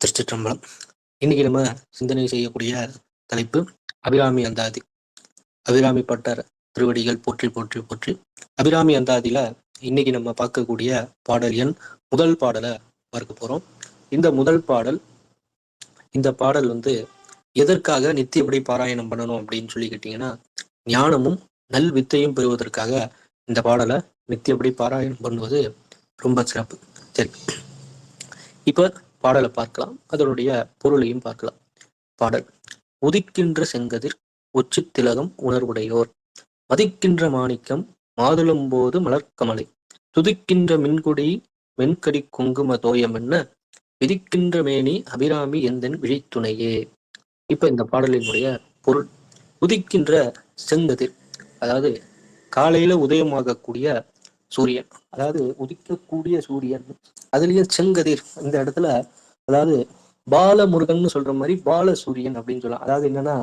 திருச்சிற்றம்பலம். இன்னைக்கு நம்ம சிந்தனை செய்யக்கூடிய தலைப்பு அபிராமி அந்தாதி. அபிராமி பட்டர் திருவடிகள் போற்றி போற்றி போற்றி. அபிராமி அந்தாதியில இன்னைக்கு நம்ம பார்க்கக்கூடிய பாடல் எண் முதல் பாடலை பார்க்க போறோம். இந்த முதல் பாடல் இந்த பாடல் வந்து எதற்காக நித்தியப்படி பாராயணம் பண்ணணும் அப்படின்னு சொல்லி கேட்டீங்கன்னா ஞானமும் நல் வித்தையும் பெறுவதற்காக இந்த பாடலை நித்தியப்படி பாராயணம் பண்ணுவது ரொம்ப சிறப்பு. சரி. இப்ப பாடலை பார்க்கலாம். அதனுடைய பொருளையும் பார்க்கலாம். பாடல். உதிக்கின்ற செங்கதிர் உச்சி திலகம் உணர்வுடையோர். மதிக்கின்ற மாணிக்கம் மாதுளம்போது மலர்க்கமலை. துதிக்கின்ற மின்குடி வெண்கடி குங்கும தோயம் என்ன? விதிக்கின்ற மேனி அபிராமி எந்தன் விழித்துணையே? இப்ப இந்த பாடலினுடைய பொருள். உதிக்கின்ற செங்கதிர் அதாவது காலையில உதயமாகக்கூடிய சூரியன். அதாவது உதிக்கக்கூடிய சூரியன். அதுலயும் செங்கதிர் இந்த இடத்துல அதாவது பாலமுருகன் சொல்ற மாதிரி பால சூரியன் அப்படின்னு சொல்லலாம். அதாவது என்னன்னா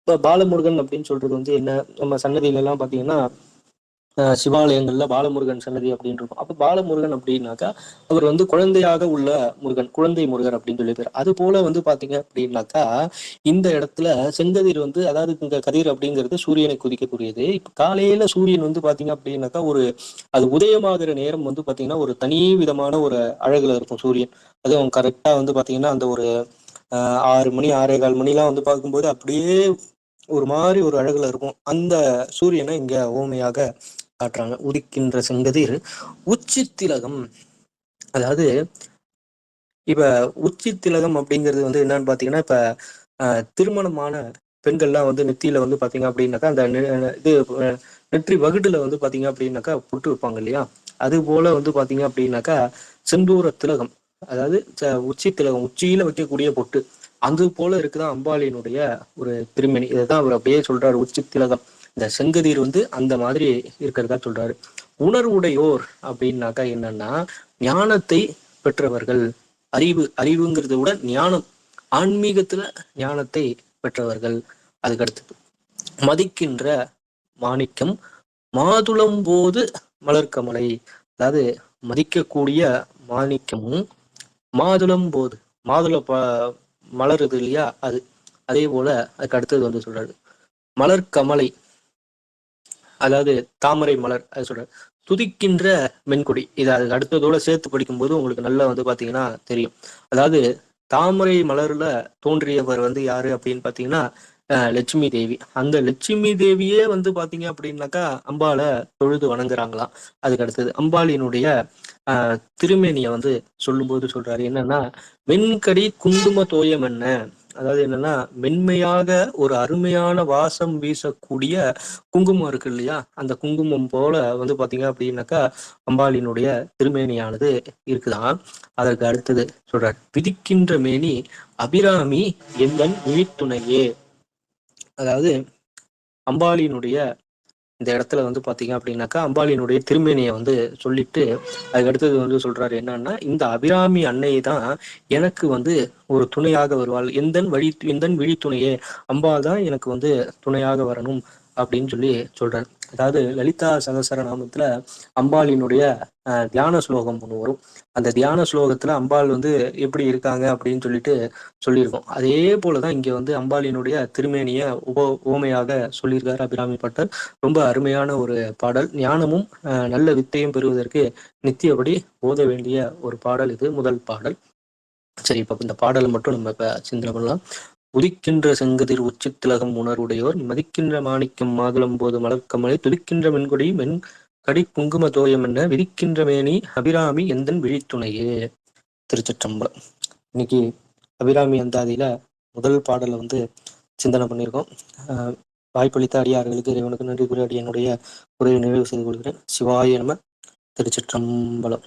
இப்ப பாலமுருகன் அப்படின்னு சொல்றது வந்து என்ன? நம்ம சன்னதியில எல்லாம் பாத்தீங்கன்னா சிவாலயங்கள்ல பாலமுருகன் சன்னதி அப்படின்னு இருக்கும். அப்ப பாலமுருகன் அப்படின்னாக்கா அவர் வந்து குழந்தையாக உள்ள முருகன் குழந்தை முருகன் அப்படின்னு சொல்லி பேர். அது போல வந்து பாத்தீங்க அப்படின்னாக்கா இந்த இடத்துல செங்கதிர் வந்து அதாவது இந்த கதிர் அப்படிங்கிறது சூரியனை குதிக்கக்கூடியது. இப்ப காலையில சூரியன் வந்து பாத்தீங்க அப்படின்னாக்கா ஒரு அது உதயமாகிற நேரம் வந்து பாத்தீங்கன்னா ஒரு தனி விதமான ஒரு அழகுல இருக்கும் சூரியன். அதுவும் கரெக்டா வந்து பாத்தீங்கன்னா அந்த ஒரு ஆறு மணி ஆறே கால் மணிலாம் வந்து பார்க்கும்போது அப்படியே ஒரு மாதிரி ஒரு அழகுல இருக்கும். அந்த சூரியனை இங்க ஓமையாக காட்டுறாங்க உதிக்கின்ற செங்கதிர் உச்சி திலகம் அதாவது இப்ப உச்சி திலகம் அப்படிங்கிறது வந்து என்னன்னு பாத்தீங்கன்னா இப்ப திருமணமான பெண்கள்லாம் வந்து நெத்தியில வந்து பாத்தீங்க அப்படின்னாக்கா அந்த இது நெற்றி வகுடுல வந்து பாத்தீங்க அப்படின்னாக்கா புட்டு வைப்பாங்க இல்லையா? அது போல வந்து பாத்தீங்க அப்படின்னாக்கா செந்தூர திலகம் அதாவது உச்சி திலகம் உச்சியில வைக்கக்கூடிய பொட்டு அது போல இருக்குதான் அம்பாளியினுடைய ஒரு திருமணி. இதைதான் அவர் அப்படியே சொல்றாரு உச்சி திலகம் இந்த செங்கதிர் வந்து அந்த மாதிரி இருக்கிறதா சொல்றாரு. உணர்வுடையோர் அப்படின்னாக்கா என்னன்னா ஞானத்தை பெற்றவர்கள். அறிவு அறிவுங்கிறத விட ஞானம் ஆன்மீகத்துல ஞானத்தை பெற்றவர்கள். அதுக்கடுத்து மதிக்கின்ற மாணிக்கம் மாதுளம் போது மலர்க்கமலை. அதாவது மதிக்கக்கூடிய மாணிக்கமும் மாதுளம் போது மாதுள ப மலருது இல்லையா அது. அதே போல அதுக்கு அடுத்தது வந்து சொல்றாரு. மலர்கமலை அதாவது தாமரை மலர் அது சொல்ற துதிக்கின்ற மென்கொடி. இது அதுக்கு அடுத்ததோட சேர்த்து படிக்கும்போது உங்களுக்கு நல்லா வந்து பாத்தீங்கன்னா தெரியும். அதாவது தாமரை மலர்ல தோன்றியவர் வந்து யாரு அப்படின்னு பாத்தீங்கன்னா லட்சுமி தேவி. அந்த லட்சுமி தேவியே வந்து பாத்தீங்க அப்படின்னாக்கா அம்பால தொழுது வணங்குறாங்களாம். அதுக்கு அடுத்தது அம்பாளினுடைய ஆஹ் திருமேனிய வந்து சொல்லும்போது சொல்றாரு. என்னன்னா வெண்கடி குங்கும தோயம் என்ன? அதாவது என்னன்னா மென்மையாக ஒரு அருமையான வாசம் வீசக்கூடிய குங்குமம் இருக்கு இல்லையா? அந்த குங்குமம் போல வந்து பாத்தீங்க அப்படின்னாக்கா அம்பாளினுடைய திருமேனியானது இருக்குதான். அதற்கு அடுத்தது சொல்றார் விதிக்கின்ற மேனி அபிராமி எந்தன் விழித்துணையே அதாவது அம்பாளியினுடைய இந்த இடத்துல வந்து பாத்தீங்க அப்படின்னாக்கா அம்பாளியினுடைய திருமேனியை வந்து சொல்லிட்டு அதுக்கு அடுத்தது வந்து சொல்றாரு என்னன்னா இந்த அபிராமி அன்னை தான் எனக்கு வந்து ஒரு துணையாக வருவாள். எந்தன் வழி எந்தன் விழி துணையே அம்பாள் தான் எனக்கு வந்து துணையாக வரணும். அப்படின்னு சொல்லி சொல்றாரு. அதாவது லலிதா சகசர நாமத்துல அம்பாளினுடைய தியான ஸ்லோகம் ஒன்று வரும். அந்த தியான ஸ்லோகத்துல அம்பாள் வந்து எப்படி இருக்காங்க அப்படின்னு சொல்லிட்டு சொல்லியிருக்கோம். அதே போலதான் இங்க வந்து அம்பாளினுடைய திருமேனிய உப ஓமையாக சொல்லியிருக்காரு அபிராமி பட்டர். ரொம்ப அருமையான ஒரு பாடல். ஞானமும் நல்ல வித்தையும் பெறுவதற்கு நித்தியபடி ஓத வேண்டிய ஒரு பாடல் இது முதல் பாடல். சரி இப்ப இந்த பாடலை மட்டும் நம்ம இப்ப சிந்தனை பண்ணலாம். உதிக்கின்ற செங்கதிர் உச்சித்திலகம் உணர்வுடையோர் மதிக்கின்ற மாணிக்கம் மாதுளம் போது மலர்க்கமலை துதிக்கின்ற மென்கொடி மென் கடி குங்கும தோயம் என்ன விதிக்கின்ற மேனி அபிராமி எந்தன் விழித்துணையே? திருச்சிற்றம்பலம். இன்னைக்கு அபிராமி அந்தாதியில முதல் பாடலை வந்து சிந்தனை பண்ணியிருக்கோம். வாய்ப்பளித்த அடியார்களுக்கு இறைவனுக்கு நன்றி கூறி என்னுடைய உரையை நிறைவு செய்து கொள்கிறேன். சிவாய நம திருச்சிற்றம்பலம்.